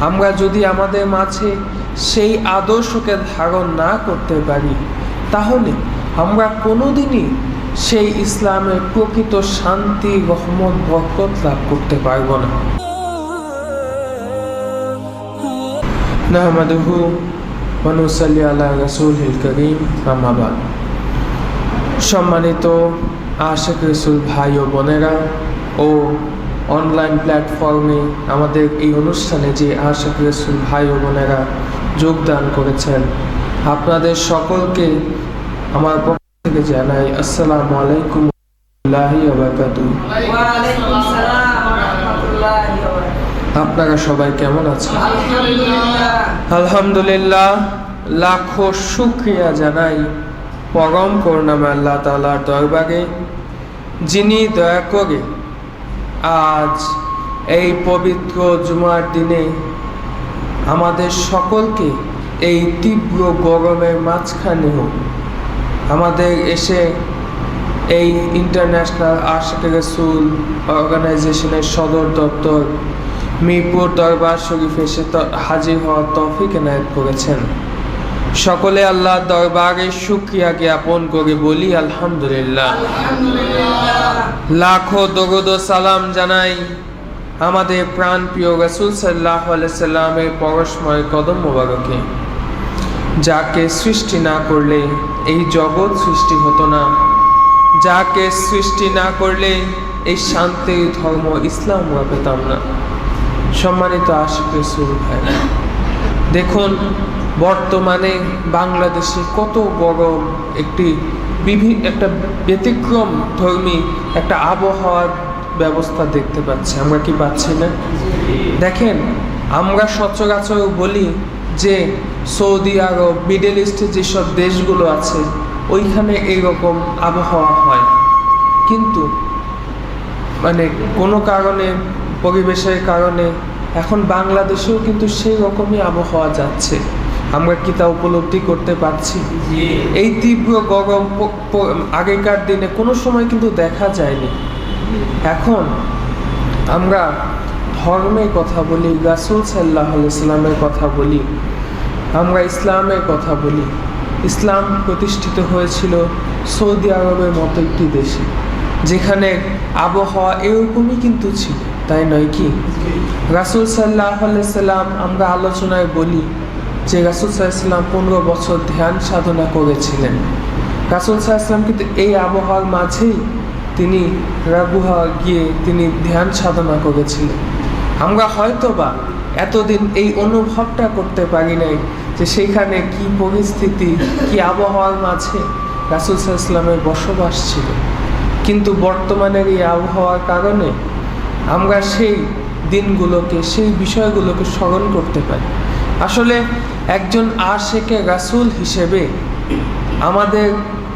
আমরা যদি আমাদের মাঝে সেই আদর্শকে ধারণ না করতে পারি, তাহলে আমরা কোনোদিনই সেই ইসলামের প্রকৃত শান্তি, রহমত, বরকত লাভ করতে পারব না। নাহমাদুহু অনুসাল্লি আল্লাহ রসুল করিম সম্মানিত আশেক রসুল ভাই ও বোনেরা ও অনলাইন প্ল্যাটফর্মে আমাদের এই অনুষ্ঠানে যে আশেক রসুল ভাই ও বোনেরা যোগদান করেছেন আপনাদের সকলকে আমার পক্ষ থেকে জানাই আসসালামু আলাইকুম। আপনারা সবাই কেমন আছেন আলহামদুলিল্লাহ আলহামদুলিল্লাহ লাখো শুক্রিয়া জানাই পরম করুণাময় আল্লাহ তালার দরবারে যিনি দয়া করে আজ এই পবিত্র জুমার দিনে আমাদের সকলকে এই তীব্র গরমের মাঝখানেও আমাদের এসে এই ইন্টারন্যাশনাল আশিক রসুল অর্গানাইজেশনের সদর দপ্তর মিরপুর দরবার শরীফ এসে হাজির হওয়ার তৌফিক এনায়ত করেছেন। সকলে আল্লাহ দরবারে শুক্রিয়া জ্ঞাপন করে বলি আলহামদুলিল্লাহ। লাখো দরুদ সালাম জানাই আমাদের প্রাণ প্রিয় রসুল সাল্লাহ সাল্লামের পরশময় কদম মোবারকে। যাকে সৃষ্টি না করলে এই জগৎ সৃষ্টি হতো না। যাকে সৃষ্টি না করলে এই শান্তির ধর্ম ইসলাম পেতাম না। সম্মানিত আশিক রসুল ভাই দেখুন বর্তমানে বাংলাদেশে কত বড় একটি বিভিন্ন একটা ব্যতিক্রম ধর্মী একটা আবহাওয়ার ব্যবস্থা দেখতে পাচ্ছি। আমরা কি পাচ্ছি না? দেখেন, আমরা সচরাচর বলি যে সৌদি আরব, মিডল ইস্টে যেসব দেশগুলো আছে, ওইখানে এইরকম আবহাওয়া হয়। কিন্তু মানে কোনো কারণে, পরিবেশের কারণে, এখন বাংলাদেশেও কিন্তু সেই রকমই আবহাওয়া যাচ্ছে। আমরা কি তা উপলব্ধি করতে পারছি? এই তীব্র গরম আগেকার দিনে কোনো সময় কিন্তু দেখা যায়নি। এখন আমরা ধর্মের কথা বলি, রাসুল সাল্লাহ ইসলামের কথা বলি, আমরা ইসলামের কথা বলি। ইসলাম প্রতিষ্ঠিত হয়েছিল সৌদি আরবের মতো একটি দেশে, যেখানে আবহাওয়া এরকমই কিন্তু ছিল, তাই নয় কি? রাসুল সাল্লাহ সাল্লাম আমরা আলোচনায় বলি যে রাসুল সাল্লাম পনেরো বছর ধ্যান সাধনা করেছিলেন। রাসুল সাল্লাম কিন্তু এই আবহাওয়ার মাঝেই তিনি রাগুহা গিয়ে তিনি ধ্যান সাধনা করেছিলেন। আমরা হয়তো বা এতদিন এই অনুভবটা করতে পারি নাই যে সেইখানে কি পরিস্থিতি, কি আবহাওয়ার মাঝে রাসুল সাল্লামের বসবাস ছিল। কিন্তু বর্তমানের এই আবহাওয়ার কারণে আমরা সেই দিনগুলোকে, সেই বিষয়গুলোকে স্মরণ করতে পারি। আসলে একজন আশেকে রাসুল হিসেবে আমাদের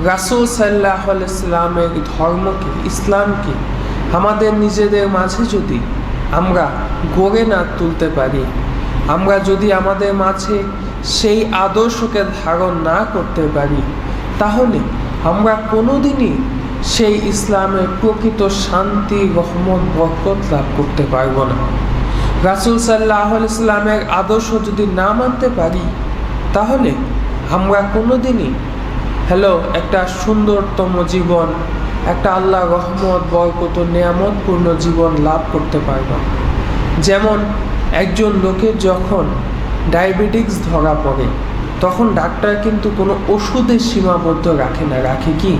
রাসুল সাল্লাহ ইসলামের ধর্মকে, ইসলামকে আমাদের নিজেদের মাঝে যদি আমরা গড়ে না তুলতে পারি, আমরা যদি আমাদের মাঝে সেই আদর্শকে ধারণ না করতে পারি, তাহলে আমরা কোনোদিনই সেই ইসলামের প্রকৃত শান্তি, রহমত, বরকত লাভ করতে পারব না। রাসুল সাল্লাহ ইসলামের আদর্শ যদি না মানতে পারি, তাহলে আমরা কোনোদিনই, হ্যালো, একটা সুন্দরতম জীবন, একটা আল্লাহ রহমত, বরকত নিয়ামতপূর্ণ জীবন লাভ করতে পারব। যেমন একজন লোকের যখন ডায়াবেটিক্স ধরা পড়ে, তখন ডাক্তার কিন্তু কোনো ওষুধের সীমাবদ্ধ রাখে না, রাখে কি?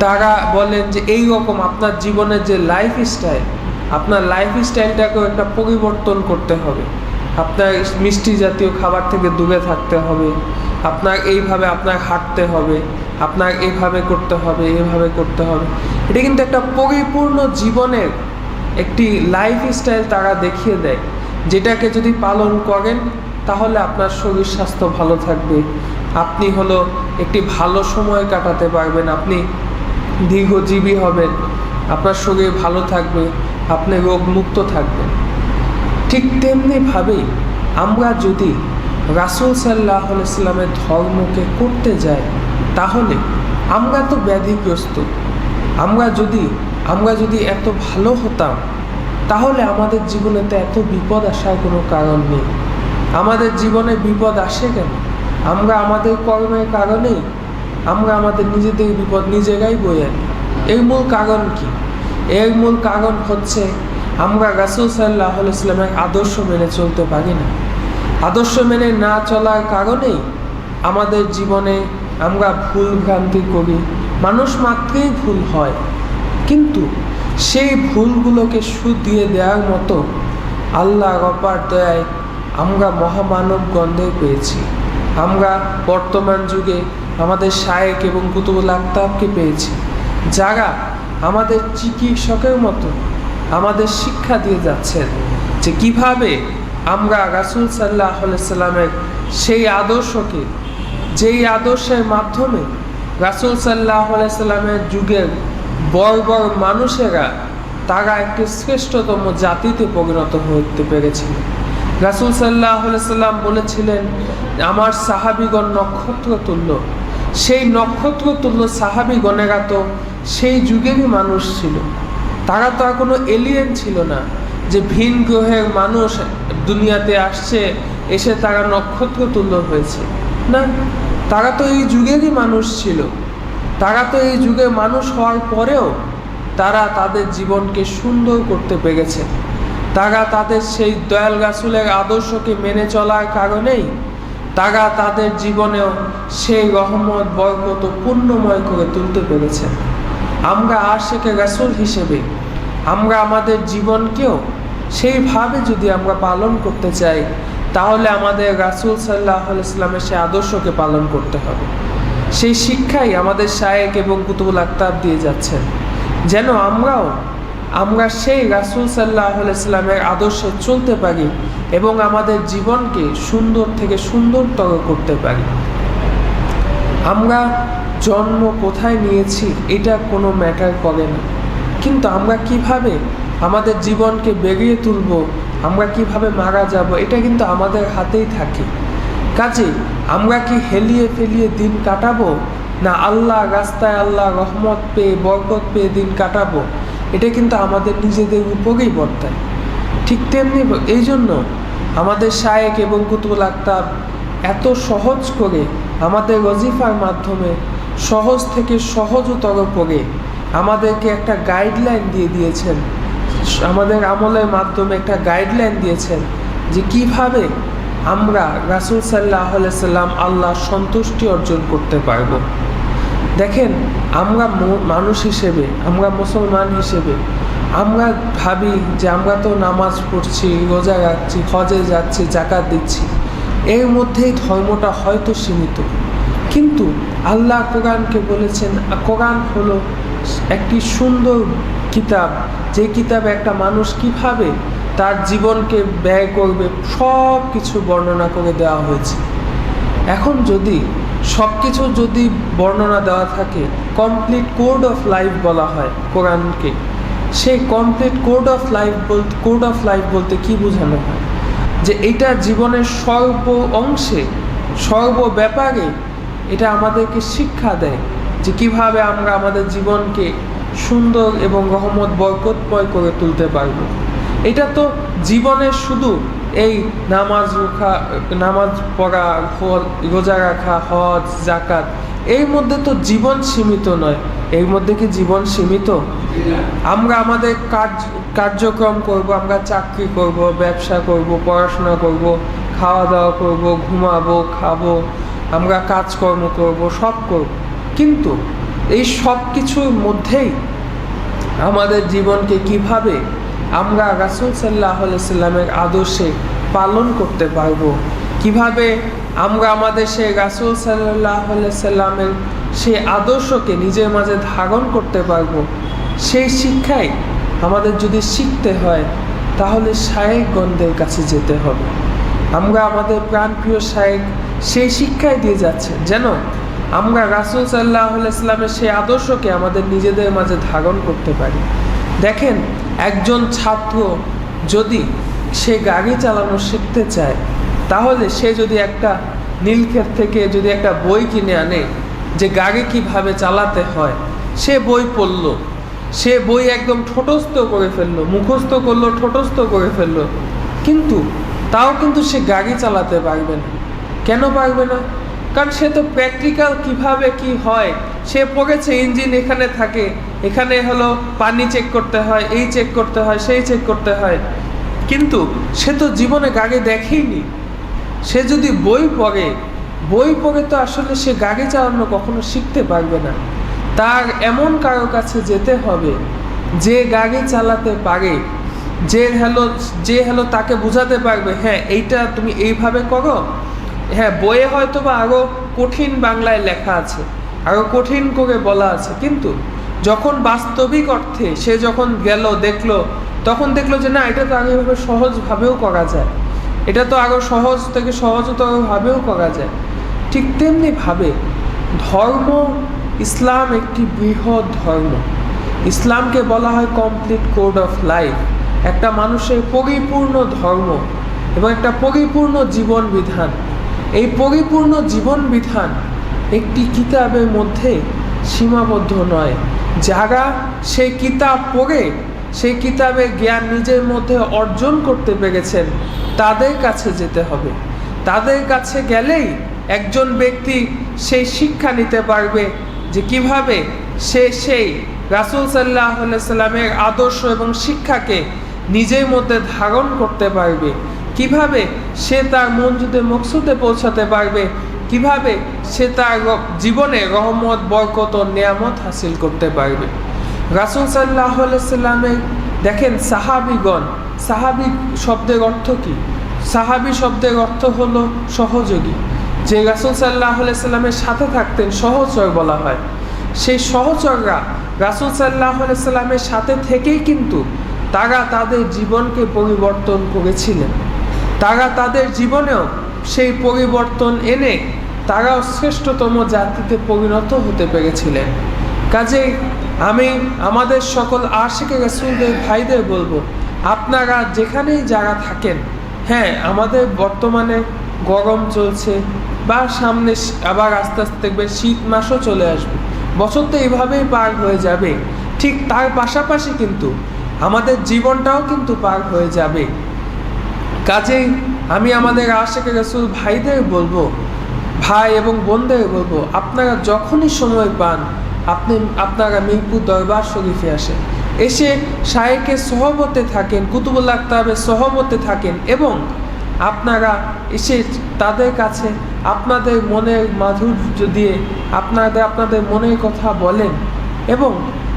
তারা বলেন যে এই রকম আপনার জীবনের যে লাইফ স্টাইল আপনার লাইফ স্টাইলটাকেও একটা পরিবর্তন করতে হবে। আপনার মিষ্টি জাতীয় খাবার থেকে দূরে থাকতে হবে। আপনার এইভাবে আপনার হাঁটতে হবে। আপনার এইভাবে করতে হবে, এভাবে করতে হবে। এটা কিন্তু একটা পরিপূর্ণ জীবনের একটি লাইফ স্টাইল তারা দেখিয়ে দেয়। যেটাকে যদি পালন করেন, তাহলে আপনার শরীর স্বাস্থ্য ভালো থাকবে। আপনি হলো একটি ভালো সময় কাটাতে পারবেন। আপনি দীর্ঘজীবী হবেন। আপনার শরীর ভালো থাকবে। আপনি রোগমুক্ত থাকবেন। ঠিক তেমনিভাবেই আমরা যদি রাসুল সাল্লাহ ইসলামের ধর্মকে করতে যাই, তাহলে আমরা তো ব্যাধিগ্রস্ত। আমরা যদি আমরা যদি এত ভালো হতাম, তাহলে আমাদের জীবনে তো এত বিপদ আসার কোনো কারণ নেই। আমাদের জীবনে বিপদ আসে কেন? আমরা আমাদের কর্মের কারণেই, আমরা আমাদের নিজেদের বিপদ নিজেরাই বয়ে আনি। এর মূল কারণ কি? এর মূল কারণ হচ্ছে আমরা রাসুল সাল্লাহ ইসলামের আদর্শ মেনে চলতে পারি না। আদর্শ মেনে না চলার কারণেই আমাদের জীবনে আমরা ভুল ভ্রান্তি করি, মানুষ মাত্রই ভুল হয়। কিন্তু সেই ভুলগুলোকে দিয়ে দেওয়ার মতো আল্লাহ রব্বার দয়ায় আমরা মহামানব গন্ধে পেয়েছি। আমরা বর্তমান যুগে আমাদের শায়েক এবং কুতুবুল আক্তাবকে পেয়েছি। যারা আমাদের চিকিৎসকের মতো আমাদের শিক্ষা দিয়ে যাচ্ছেন যে কীভাবে আমরা রাসুল সাল্লাহ সাল্লামের সেই আদর্শকে, যেই আদর্শের মাধ্যমে রাসুল সাল্লাহ সাল্লামের যুগের বড় মানুষেরা তারা একটি শ্রেষ্ঠতম জাতিতে পরিণত হতে পেরেছিল রাসুল সাল্লাহ সাল্লাম বলেছিলেন, আমার সাহাবিগণ নক্ষত্র তুল্য সেই নক্ষত্র তুল্য সাহাবিগণেরা তো সেই যুগেরই মানুষ ছিল। তারা তো আর কোনো এলিয়েন ছিল না। যে ভিন গ্রহের মানুষ দুনিয়াতে আসছে, এসে তারা নক্ষত্র তুল্য হয়েছে। না, তারা তো এই যুগেরই মানুষ ছিল। তারা তো এই যুগে মানুষ হওয়ার পরেও তারা তাদের জীবনকে সুন্দর করতে পেরেছে। তারা তাদের সেই দয়াল রাসুলের আদর্শকে মেনে চলার কারণেই তারা তাদের জীবনেও সেই রহমত, বরকত ও পুণ্যময় করে তুলতে পেরেছে। আমরা আশেকে রাসুল হিসেবে, আমরা আমাদের জীবনকেও সেইভাবে যদি আমরা পালন করতে চাই, তাহলে আমাদের রাসুল সাল্লাহ ইসলামের সেই আদর্শকে পালন করতে হবে। সেই শিক্ষাই আমাদের শায়েক এবং কুতুবুল আক্তাব দিয়ে যাচ্ছেন। যেন আমরাও আমরা সেই রাসুল সাল্লাহ ইসলামের আদর্শে চলতে পারি এবং আমাদের জীবনকে সুন্দর থেকে সুন্দরতর করতে পারি। আমরা জন্ম কোথায় নিয়েছি এটা কোনো ম্যাটার করে না। কিন্তু আমরা কীভাবে আমাদের জীবনকে বেরিয়ে তুলব, আমরা কীভাবে মারা যাব, এটা কিন্তু আমাদের হাতেই থাকে। কাজে আমরা কি হেলিয়ে ফেলিয়ে দিন কাটাবো, না আল্লাহ রাস্তায় আল্লাহ রহমত পেয়ে, বরকত পেয়ে দিন কাটাবো? এটা কিন্তু আমাদের নিজেদের উপরেই বর্তায়। ঠিক তেমনি এই জন্য আমাদের শায়েক এবং কুতুবুল আক্তাব এত সহজ করে আমাদের ওজিফার মাধ্যমে সহজ থেকে সহজতর করে আমাদেরকে একটা গাইডলাইন দিয়ে দিয়েছেন। আমাদের আমলের মাধ্যমে একটা গাইডলাইন দিয়েছেন যে কীভাবে আমরা রাসুল সাল্লাহ সাল্লাম আল্লাহ সন্তুষ্টি অর্জন করতে পারব। দেখেন, আমরা মানুষ হিসেবে, আমরা মুসলমান হিসেবে, আমরা ভাবি যে আমরা তো নামাজ পড়ছি, রোজা রাখছি, হজে যাচ্ছি জাকাত দিচ্ছি। এর মধ্যেই ধর্মটা হয়তো সীমিত। কিন্তু আল্লাহ কোরআনকে বলেছেন, কোরআন হলো একটি সুন্দর কিতাব। যে কিতাবে একটা মানুষ কীভাবে তার জীবনকে ব্যয় করবে সব কিছু বর্ণনা করে দেওয়া হয়েছে। এখন যদি সব কিছু যদি বর্ণনা দেওয়া থাকে কমপ্লিট কোড অফ লাইফ বলা হয় কোরআনকে। সেই কমপ্লিট কোড অফ লাইফ বলতে কোড অফ লাইফ বলতে কি বোঝানো হয়? যে এটা জীবনের সর্ব অংশে সর্ব ব্যাপারে এটা আমাদেরকে শিক্ষা দেয় যে কীভাবে আমরা আমাদের জীবনকে সুন্দর এবং রহমত, বরকতময় করে তুলতে পারব। এটা তো জীবনের শুধু এই নামাজ রোখা, নামাজ পড়া রোজা রাখা, হজ জাকাত এর মধ্যে তো জীবন সীমিত নয়। এর মধ্যে কি জীবন সীমিত? আমরা আমাদের কাজ, কার্যক্রম করব, আমরা চাকরি করব, ব্যবসা করব, পড়াশোনা করব খাওয়া দাওয়া করব, ঘুমাবো, খাব, আমরা কাজকর্ম করব, সব করব। কিন্তু এই সব কিছুর মধ্যেই আমাদের জীবনকে কীভাবে আমরা রাসুল সাল্লাহ সাল্লামের আদর্শে পালন করতে পারব। কীভাবে আমরা আমাদের সেই রাসুল সাল্লাহ সাল্লামের সেই আদর্শকে নিজের মাঝে ধারণ করতে পারব, সেই শিক্ষাই আমাদের যদি শিখতে হয়, তাহলে শায়েকগণদের কাছে যেতে হবে। আমরা আমাদের প্রাণপ্রিয় শায়েক সেই শিক্ষাই দিয়ে যাচ্ছে, যেন আমরা রাসুল সাল্লাহ ইসলামের সেই আদর্শকে আমাদের নিজেদের মাঝে ধারণ করতে পারি। দেখেন একজন ছাত্র যদি সে গাড়ি চালানো শিখতে চায়, তাহলে সে যদি একটা নীলক্ষেত থেকে যদি একটা বই কিনে আনে যে গাড়ি কীভাবে চালাতে হয়, সে বই পড়ল। সে বই একদম ঠোঁটস্থ করে ফেলল, মুখস্থ করল, ঠোঁটস্থ করে ফেলল। কিন্তু তাও কিন্তু সে গাড়ি চালাতে পারবে না। কেন পারবে না? কারণ সে তো প্র্যাকটিক্যাল কীভাবে কি হয়, সে পড়েছে ইঞ্জিন এখানে থাকে এখানে হলো পানি চেক করতে হয়, এই চেক করতে হয়, সেই চেক করতে হয়। কিন্তু সে তো জীবনে গাড়ি দেখেইনি। সে যদি বই পড়ে বই পড়ে তো আসলে সে গাড়ি চালানো কখনো শিখতে পারবে না। তার এমন কারও কাছে যেতে হবে, যে গাড়ি চালাতে পারে, যে হ্যালো যে হ্যালো তাকে বোঝাতে পারবে হ্যাঁ এইটা তুমি এইভাবে করো। হ্যাঁ বইয়ে হয়তো বা আরও কঠিন বাংলায় লেখা আছে আরও কঠিন করে বলা আছে। কিন্তু যখন বাস্তবিক অর্থে সে যখন গেল, দেখল, তখন দেখল যে না, এটা তো আগেভাবে সহজভাবেও করা যায়। এটা তো আরও সহজ থেকে সহজতরভাবেও করা যায়। ঠিক তেমনি ভাবে ধর্ম, ইসলাম একটি বৃহৎ ধর্ম। ইসলামকে বলা হয় কমপ্লিট কোড অফ লাইফ একটা মানুষের পরিপূর্ণ ধর্ম এবং একটা পরিপূর্ণ জীবন বিধান এই পরিপূর্ণ জীবন বিধান একটি কিতাবের মধ্যে সীমাবদ্ধ নয়। যারা সেই কিতাব পড়ে, সেই কিতাবের জ্ঞান নিজের মধ্যে অর্জন করতে পেরেছেন, তাদের কাছে যেতে হবে। তাদের কাছে গেলেই একজন ব্যক্তি সেই শিক্ষা নিতে পারবে যে কীভাবে সে সেই রাসুল সাল্লাহ সাল্লামের আদর্শ এবং শিক্ষাকে নিজের মধ্যে ধারণ করতে পারবে। কীভাবে সে তার মঞ্জুদে মকসুদে পৌঁছাতে পারবে কীভাবে সে তার জীবনে রহমত, বরকত ও নিয়ামত হাসিল করতে পারবে? রাসুল সাল্লাহ সাল্লামের দেখেন সাহাবিগণ, সাহাবি শব্দের অর্থ কি? সাহাবি শব্দের অর্থ হলো সহযোগী। যে রাসুল সাল্লাহ সাল্লামের সাথে থাকতেন, সহচর বলা হয়। সেই সহচররা রাসুল সাল্লাহ সাল্লামের সাথে থেকেই কিন্তু তারা তাদের জীবনকে পরিবর্তন করেছিলেন। তারা তাদের জীবনেও সেই পরিবর্তন এনে তারাও শ্রেষ্ঠতম জাতিতে পরিণত হতে পেরেছিলেন। কাজেই আমি আমাদের সকল আশিকে রসুলদের ভাইদের বলব, আপনারা যেখানেই যারা থাকেন হ্যাঁ আমাদের বর্তমানে গরম চলছে বা সামনে আবার আস্তে আস্তে দেখবে শীত মাসও চলে আসবে। বছর তো এইভাবেই পার হয়ে যাবে। ঠিক তার পাশাপাশি কিন্তু আমাদের জীবনটাও কিন্তু পার হয়ে যাবে। কাজেই আমি আমাদের আশেখ রসুল ভাইদের বলব, ভাই এবং বোনদের বলব, আপনারা যখনই সময় পান, আপনি, আপনারা মিরপুর দরবার শরীফে আসেন। এসে শায়েকের সহমতে থাকেন কুতুবুল্লাহ আক্তাবের সহমতে থাকেন এবং আপনারা এসে তাদের কাছে আপনাদের মনের মাধুর্য দিয়ে আপনাদের আপনাদের মনের কথা বলেন এবং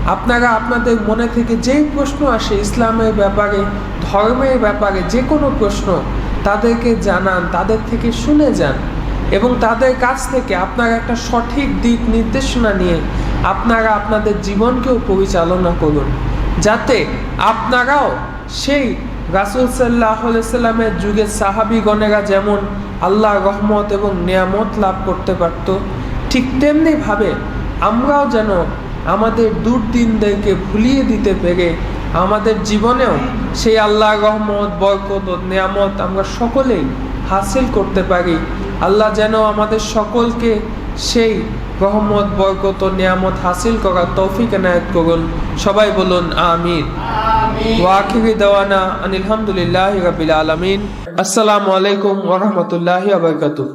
আপনারা আপনাদের মনে থেকে যেই প্রশ্ন আসে ইসলামের ব্যাপারে, ধর্মের ব্যাপারে যে কোনো প্রশ্ন তাদেরকে জানান, তাদের থেকে শুনে যান এবং তাদের কাছ থেকে আপনারা একটা সঠিক দিক নির্দেশনা নিয়ে আপনারা আপনাদের জীবনকেও পরিচালনা করুন, যাতে আপনারাও সেই রাসুল সাল্লাহ সাল্লামের যুগে সাহাবিগণেরা যেমন আল্লাহ রহমত এবং নিয়ামত লাভ করতে পারত, ঠিক তেমনিভাবে আমরাও যেন আমাদের দুর্দিনদেরকে ভুলিয়ে দিতে পেরে আমাদের জীবনেও সেই আল্লাহ রহমত বরকত ও নিয়ামত আমরা সকলেই হাসিল করতে পারি। আল্লাহ যেন আমাদের সকলকে সেই রহমত বরকত ও নিয়ামত হাসিল করার তৌফিক এনায়ত করুন। সবাই বলুন আমিন। ওয়াকিবি দেওয়ানা আনিলহামদুলিল্লাহ রবিল আলমিন। আসসালামু আলাইকুম ওরহমতুল্লাহি আবরকাতুহ